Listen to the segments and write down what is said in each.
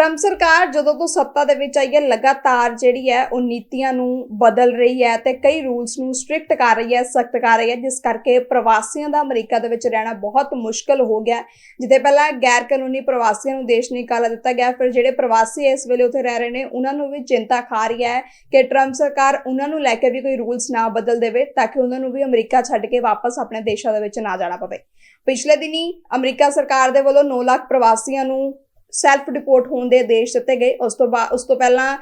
Trump ਸਰਕਾਰ ਜਦੋਂ ਤੋਂ ਸੱਤਾ ਦੇ ਵਿੱਚ ਆਈ ਹੈ, ਲਗਾਤਾਰ ਜਿਹੜੀ ਹੈ, ਉਹ ਨੀਤੀਆਂ ਨੂੰ ਬਦਲ ਰਹੀ ਹੈ ਤੇ ਕਈ ਰੂਲਸ ਨੂੰ ਸਟ੍ਰਿਕਟ ਕਰ ਰਹੀ ਹੈ, ਸਖਤ ਕਰ ਰਹੀ ਹੈ, ਜਿਸ ਕਰਕੇ ਪ੍ਰਵਾਸੀਆਂ ਦਾ ਅਮਰੀਕਾ ਦੇ ਵਿੱਚ ਰਹਿਣਾ ਬਹੁਤ ਮੁਸ਼ਕਲ ਹੋ ਗਿਆ ਹੈ। ਜਿੱਥੇ ਪਹਿਲਾਂ ਗੈਰ ਕਾਨੂੰਨੀ ਪ੍ਰਵਾਸੀਆਂ ਨੂੰ ਦੇਸ਼ ਨਿਕਾਲਾ ਦਿੱਤਾ ਗਿਆ, ਫਿਰ ਜਿਹੜੇ ਪ੍ਰਵਾਸੀ ਇਸ ਵੇਲੇ ਉੱਥੇ ਰਹਿ ਰਹੇ ਨੇ, ਉਹਨਾਂ ਨੂੰ ਵੀ ਚਿੰਤਾ ਖਾ ਰਹੀ ਹੈ ਕਿ ਟਰੰਪ ਸਰਕਾਰ ਉਹਨਾਂ ਨੂੰ ਲੈ ਕੇ ਵੀ ਕੋਈ ਰੂਲਸ ਨਾ ਬਦਲ ਦੇਵੇ, ਤਾਂ ਕਿ ਉਹਨਾਂ ਨੂੰ ਵੀ ਅਮਰੀਕਾ ਛੱਡ ਕੇ ਵਾਪਸ ਆਪਣੇ ਦੇਸ਼ਾਂ ਦੇ ਵਿੱਚ ਨਾ ਜਾਣਾ ਪਵੇ ਪਿਛਲੇ ਦਿਨੀ ਅਮਰੀਕਾ ਸਰਕਾਰ ਦੇ ਵੱਲੋਂ 9 ਲੱਖ ਪ੍ਰਵਾਸੀਆਂ ਨੂੰ ਸੈਲਫ ਡਿਪੋਰਟ ਹੋਣ ਦੇ ਆਦੇਸ਼ ਦਿੱਤੇ ਗਏ ਉਸ ਤੋਂ ਬਾਅਦ ਉਸ ਤੋਂ ਪਹਿਲਾਂ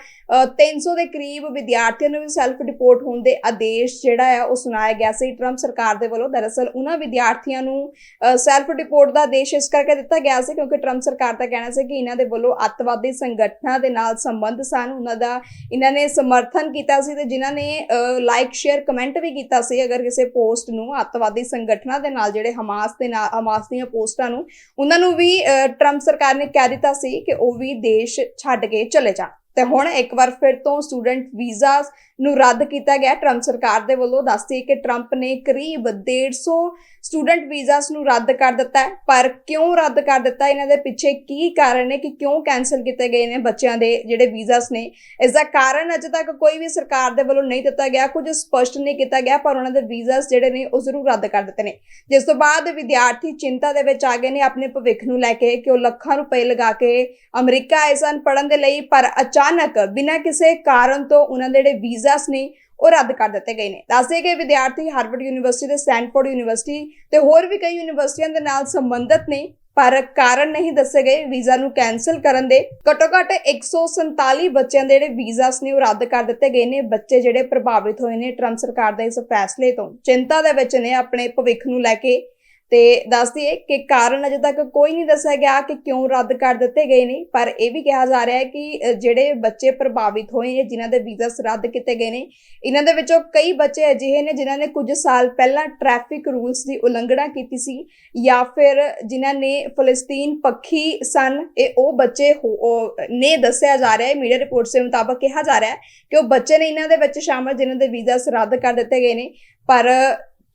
300 ਦੇ ਕਰੀਬ ਵਿਦਿਆਰਥੀਆਂ ਨੂੰ ਵੀ ਸੈਲਫ ਡਿਪੋਰਟ ਹੋਣ ਦੇ ਆਦੇਸ਼ ਜਿਹੜਾ ਹੈ ਉਹ ਸੁਣਾਇਆ ਗਿਆ ਸੀ। ਟਰੰਪ ਸਰਕਾਰ ਦੇ ਵੱਲੋਂ ਦਰਅਸਲ ਉਹਨਾਂ ਵਿਦਿਆਰਥੀਆਂ ਨੂੰ ਸੈਲਫ ਡਿਪੋਰਟ ਦਾ ਆਦੇਸ਼ ਇਸ ਕਰਕੇ ਦਿੱਤਾ ਗਿਆ ਸੀ ਕਿਉਂਕਿ ਟਰੰਪ ਸਰਕਾਰ ਦਾ ਕਹਿਣਾ ਸੀ ਕਿ ਇਹਨਾਂ ਦੇ ਵੱਲੋਂ ਅੱਤਵਾਦੀ ਸੰਗਠਨਾਂ ਦੇ ਨਾਲ ਸੰਬੰਧ ਸਨ। ਉਹਨਾਂ ਦਾ, ਇਹਨਾਂ ਨੇ ਸਮਰਥਨ ਕੀਤਾ ਸੀ ਤੇ ਜਿਨ੍ਹਾਂ ਨੇ ਲਾਈਕ ਸ਼ੇਅਰ ਕਮੈਂਟ ਵੀ ਕੀਤਾ ਸੀ। ਅਗਰ ਕਿਸੇ ਪੋਸਟ ਨੂੰ ਅੱਤਵਾਦੀ ਸੰਗਠਨਾਂ ਦੇ ਨਾਲ, ਜਿਹੜੇ ਹਮਾਸ ਦੇ ਨਾਲ ਹਮਾਸ ਦੀਆਂ ਪੋਸਟਾਂ ਨੂੰ, ਉਹਨਾਂ ਨੂੰ ਵੀ ਟਰੰਪ ਸਰਕਾਰ ਨੇ ਕਹਿ ਦਿੱਤਾ ਸੀ ਕਿ ਉਹ ਵੀ ਦੇਸ਼ ਛੱਡ ਕੇ ਚਲੇ ਜਾਣ। ਤੇ ਹੁਣ ਇੱਕ ਵਾਰ ਫਿਰ ਤੋਂ ਸਟੂਡੈਂਟ ਵੀਜ਼ਾ ਨੂੰ ਰੱਦ ਕੀਤਾ ਗਿਆ। ਟਰੰਪ ਸਰਕਾਰ ਦੇ ਵੱਲੋਂ ਦੱਸਦੀ ਕਿ ਟਰੰਪ ਨੇ ਕਰੀਬ 150 ਸਟੂਡੈਂਟ ਵੀਜ਼ਾਸ ਨੂੰ ਰੱਦ ਕਰ ਦਿੱਤਾ ਹੈ। ਪਰ ਕਿਉਂ ਰੱਦ ਕਰ ਦਿੱਤਾ? ਇਹਨਾਂ ਦੇ ਪਿੱਛੇ ਕੀ ਕਾਰਨ ਹੈ ਕਿ ਕਿਉਂ ਕੈਨਸਲ ਕੀਤੇ ਗਏ ਨੇ ਬੱਚਿਆਂ ਦੇ ਜਿਹੜੇ ਵੀਜ਼ਾਸ ਨੇ? ਇਸ ਦਾ ਕਾਰਨ ਅਜੇ ਤੱਕ ਕੋਈ ਵੀ ਸਰਕਾਰ ਦੇ ਵੱਲੋਂ ਨਹੀਂ ਦਿੱਤਾ ਗਿਆ। ਕੁਝ ਸਪਸ਼ਟ ਨਹੀਂ ਕੀਤਾ ਗਿਆ, ਪਰ ਉਹਨਾਂ ਦੇ ਵੀਜ਼ਾਸ ਜਿਹੜੇ ਨੇ ਉਹ ਜ਼ਰੂਰ ਰੱਦ ਕਰ ਦਿੱਤੇ ਨੇ। ਜਿਸ ਤੋਂ ਬਾਅਦ ਵਿਦਿਆਰਥੀ ਚਿੰਤਾ ਦੇ ਵਿੱਚ ਆ ਗਏ ਨੇ, ਆਪਣੇ ਭਵਿੱਖ ਨੂੰ ਲੈ ਕੇ ਕਿ ਉਹ ਲੱਖਾਂ ਰੁਪਏ ਲਗਾ ਕੇ ਅਮਰੀਕਾ ਆਏ ਸਨ ਪੜਨ ਦੇ ਲਈ, ਪਰ ਅਚਾਨਕ ਬਿਨਾਂ ਕਿਸੇ ਕਾਰਨ ਤੋਂ ਉਹਨਾਂ ਦੇ ਜਿਹੜੇ ਵੀਜ਼ਾਸ ਨੇ ਉਹ ਰੱਦ ਕਰ ਦਿੱਤੇ ਗਏ ਨੇ। ਦੱਸਦੇ ਕਿ ਵਿਦਿਆਰਥੀ ਹਾਰਵਰਡ ਯੂਨੀਵਰਸਿਟੀ ਤੇ ਸਟੈਨਫੋਰਡ ਯੂਨੀਵਰਸਿਟੀ ਤੇ ਹੋਰ ਵੀ ਕਈ ਯੂਨੀਵਰਸਿਟੀਆਂ ਦੇ ਨਾਲ ਸੰਬੰਧਿਤ ਨੇ, ਪਰ ਕਾਰਨ ਨਹੀਂ ਦੱਸੇ ਗਏ ਵੀਜ਼ਾ ਨੂੰ ਕੈਨਸਲ ਕਰਨ ਦੇ। ਘੱਟੋ ਘੱਟ 147 ਬੱਚਿਆਂ ਦੇ ਜਿਹੜੇ ਵੀਜ਼ਾਸ ਨੇ ਉਹ ਰੱਦ ਕਰ ਦਿੱਤੇ ਗਏ ਨੇ। ਬੱਚੇ ਜਿਹੜੇ ਪ੍ਰਭਾਵਿਤ ਹੋਏ ਨੇ ਟਰੰਪ ਸਰਕਾਰ ਦੇ ਇਸ ਫੈਸਲੇ ਤੋਂ। ਚਿੰਤਾ ਦੇ ਵਿੱਚ ਨੇ ਆਪਣੇ ਭਵਿੱਖ ਨੂੰ ਲੈ ਕੇ। ਤੇ ਦੱਸਦੀ ਹੈ ਕਿ ਕਾਰਨ ਅਜੇ ਤੱਕ ਕੋਈ ਨਹੀਂ ਦੱਸਿਆ ਗਿਆ ਕਿ ਕਿਉਂ ਰੱਦ ਕਰ ਦਿੱਤੇ ਗਏ ਨੇ, ਪਰ ਇਹ ਵੀ ਕਿਹਾ ਜਾ ਰਿਹਾ ਹੈ ਕਿ ਜਿਹੜੇ ਬੱਚੇ ਪ੍ਰਭਾਵਿਤ ਹੋਏ ਨੇ, ਜਿਨ੍ਹਾਂ ਦੇ ਵੀਜ਼ਾ ਰੱਦ ਕੀਤੇ ਗਏ ਨੇ, ਇਹਨਾਂ ਦੇ ਵਿੱਚੋਂ ਕਈ ਬੱਚੇ ਅਜਿਹੇ ਨੇ ਜਿਨ੍ਹਾਂ ਨੇ ਕੁਝ ਸਾਲ ਪਹਿਲਾਂ ਟ੍ਰੈਫਿਕ ਰੂਲਸ ਦੀ ਉਲੰਘਣਾ ਕੀਤੀ ਸੀ ਜਾਂ ਫਿਰ ਜਿਨ੍ਹਾਂ ਨੇ ਫਲਸਤੀਨ ਪੱਖੀ ਸਨ, ਇਹ ਉਹ ਬੱਚੇ ਹੋ- ਨੇ ਦੱਸਿਆ ਜਾ ਰਿਹਾ ਹੈ, ਮੀਡੀਆ ਰਿਪੋਰਟਸ ਦੇ ਮੁਤਾਬਕ ਕਿਹਾ ਜਾ ਰਿਹਾ ਹੈ ਕਿ ਉਹ ਬੱਚੇ ਨੇ ਇਹਨਾਂ ਦੇ ਵਿੱਚ ਸ਼ਾਮਲ ਜਿਨ੍ਹਾਂ ਦੇ ਵੀਜ਼ਾ ਰੱਦ ਕਰ ਦਿੱਤੇ ਗਏ ਨੇ, ਪਰ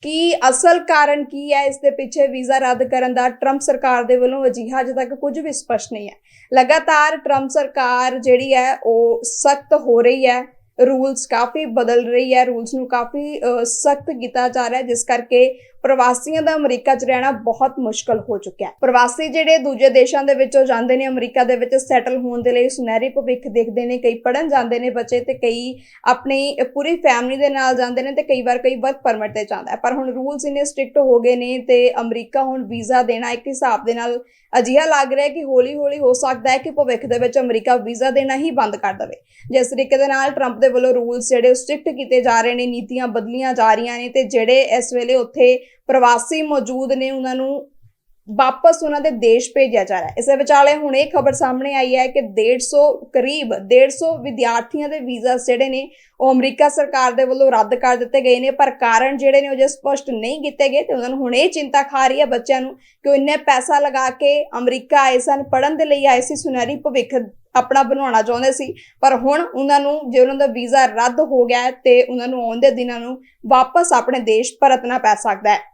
ਕੀ ਅਸਲ ਕਾਰਨ ਕੀ ਹੈ? ਇਸ ਦੇ ਪਿੱਛੇ ਵੀਜ਼ਾ ਰੱਦ ਕਰਨ ਦਾ ਟਰੰਪ ਸਰਕਾਰ ਦੇ ਵੱਲੋਂ ਅਜਿਹਾ ਅਜੇ ਤੱਕ ਕੁਝ ਵੀ ਸਪਸ਼ਟ ਨਹੀਂ ਹੈ। ਲਗਾਤਾਰ ਟਰੰਪ ਸਰਕਾਰ ਜਿਹੜੀ ਹੈ, ਉਹ ਸਖਤ ਹੋ ਰਹੀ ਹੈ। ਰੂਲਸ ਕਾਫੀ ਬਦਲ ਰਹੀ ਹੈ। ਰੂਲਸ ਨੂੰ ਕਾਫੀ ਸਖਤ ਕੀਤਾ ਜਾ ਰਿਹਾ ਹੈ, ਜਿਸ ਕਰਕੇ ਪ੍ਰਵਾਸੀਆਂ ਦਾ ਅਮਰੀਕਾ 'ਚ ਰਹਿਣਾ ਬਹੁਤ ਮੁਸ਼ਕਲ ਹੋ ਚੁੱਕਿਆ ਹੈ। ਪ੍ਰਵਾਸੀ ਜਿਹੜੇ ਦੂਜੇ ਦੇਸ਼ਾਂ ਦੇ ਵਿੱਚੋਂ ਜਾਂਦੇ ਨੇ, ਅਮਰੀਕਾ ਦੇ ਵਿੱਚ ਸੈਟਲ ਹੋਣ ਦੇ ਲਈ ਸੁਨਹਿਰੀ ਭਵਿੱਖ ਦੇਖਦੇ ਨੇ, ਕਈ ਪੜਨ ਜਾਂਦੇ ਨੇ ਬੱਚੇ ਤੇ ਕਈ ਆਪਣੀ ਪੂਰੀ ਫੈਮਿਲੀ ਦੇ ਨਾਲ ਜਾਂਦੇ ਨੇ ਤੇ ਕਈ ਵਾਰ ਕਈ ਵਰਕ ਪਰਮਿਟ ਤੇ ਜਾਂਦਾ ਪਰ ਹੁਣ ਰੂਲਸ ਇੰਨੇ ਸਟ੍ਰਿਕਟ ਹੋ ਗਏ ਨੇ ਤੇ ਅਮਰੀਕਾ ਹੁਣ ਵੀਜ਼ਾ ਦੇਣਾ ਇੱਕ ਹਿਸਾਬ ਦੇ ਨਾਲ ਅਜਿਹਾ ਲੱਗ ਰਿਹਾ ਹੈ ਕਿ ਹੌਲੀ-ਹੌਲੀ ਹੋ ਸਕਦਾ ਹੈ ਕਿ ਭਵਿੱਖ ਦੇ ਵਿੱਚ ਅਮਰੀਕਾ ਵੀਜ਼ਾ ਦੇਣਾ ਹੀ ਬੰਦ ਕਰ ਦੇਵੇ। ਜਿਸ ਤਰੀਕੇ ਦੇ ਨਾਲ ਟਰੰਪ ਦੇ ਵੱਲੋਂ ਰੂਲਸ ਜਿਹੜੇ ਸਟ੍ਰਿਕਟ ਕੀਤੇ ਜਾ ਰਹੇ ਨੇ, ਨੀਤੀਆਂ ਬਦਲੀਆਂ ਜਾ ਰਹੀਆਂ ਨੇ ਤੇ ਜਿਹੜੇ ਇਸ ਵੇਲੇ ਉੱਥੇ ਪ੍ਰਵਾਸੀ ਮੌਜੂਦ ਨੇ ਉਹਨਾਂ ਨੂੰ ਵਾਪਸ ਉਹਨਾਂ ਦੇ ਦੇਸ਼ ਭੇਜਿਆ ਜਾ ਰਿਹਾ ਹੈ। ਇਸੇ ਵਿਚਾਲੇ ਹੁਣ ਇਹ ਖਬਰ ਸਾਹਮਣੇ ਆਈ ਹੈ ਕਿ 150 ਕਰੀਬ 150 ਵਿਦਿਆਰਥੀਆਂ ਦੇ ਵੀਜ਼ਾ ਜਿਹੜੇ ਨੇ, ਉਹ ਅਮਰੀਕਾ ਸਰਕਾਰ ਦੇ ਵੱਲੋਂ ਰੱਦ ਕਰ ਦਿੱਤੇ ਗਏ ਨੇ। ਪਰ ਕਾਰਨ ਜਿਹੜੇ ਨੇ, ਉਹ ਜੇ ਸਪਸ਼ਟ ਨਹੀਂ ਕੀਤੇ ਗਏ ਤੇ ਉਹਨਾਂ ਨੂੰ ਹੁਣ ਇਹ ਚਿੰਤਾ ਖਾ ਰਹੀ ਹੈ ਬੱਚਿਆਂ ਨੂੰ ਕਿ ਉਹ ਇੰਨੇ ਪੈਸਾ ਲਗਾ ਕੇ ਅਮਰੀਕਾ ਆਏ ਸਨ ਪੜਨ ਦੇ ਲਈ ਆਏ ਸੀ, ਸੁਨਹਿਰੀ ਭਵਿੱਖ ਆਪਣਾ ਬਣਾਉਣਾ ਚਾਹੁੰਦੇ ਸੀ। ਪਰ ਹੁਣ ਉਹਨਾਂ ਨੂੰ, ਜੇ ਉਹਨਾਂ ਦਾ ਵੀਜ਼ਾ ਰੱਦ ਹੋ ਗਿਆ ਤੇ ਉਹਨਾਂ ਨੂੰ ਆਉਂਦੇ ਦਿਨਾਂ ਨੂੰ ਵਾਪਸ ਆਪਣੇ ਦੇਸ਼ ਪਰਤਣਾ ਪੈ ਸਕਦਾ ਹੈ।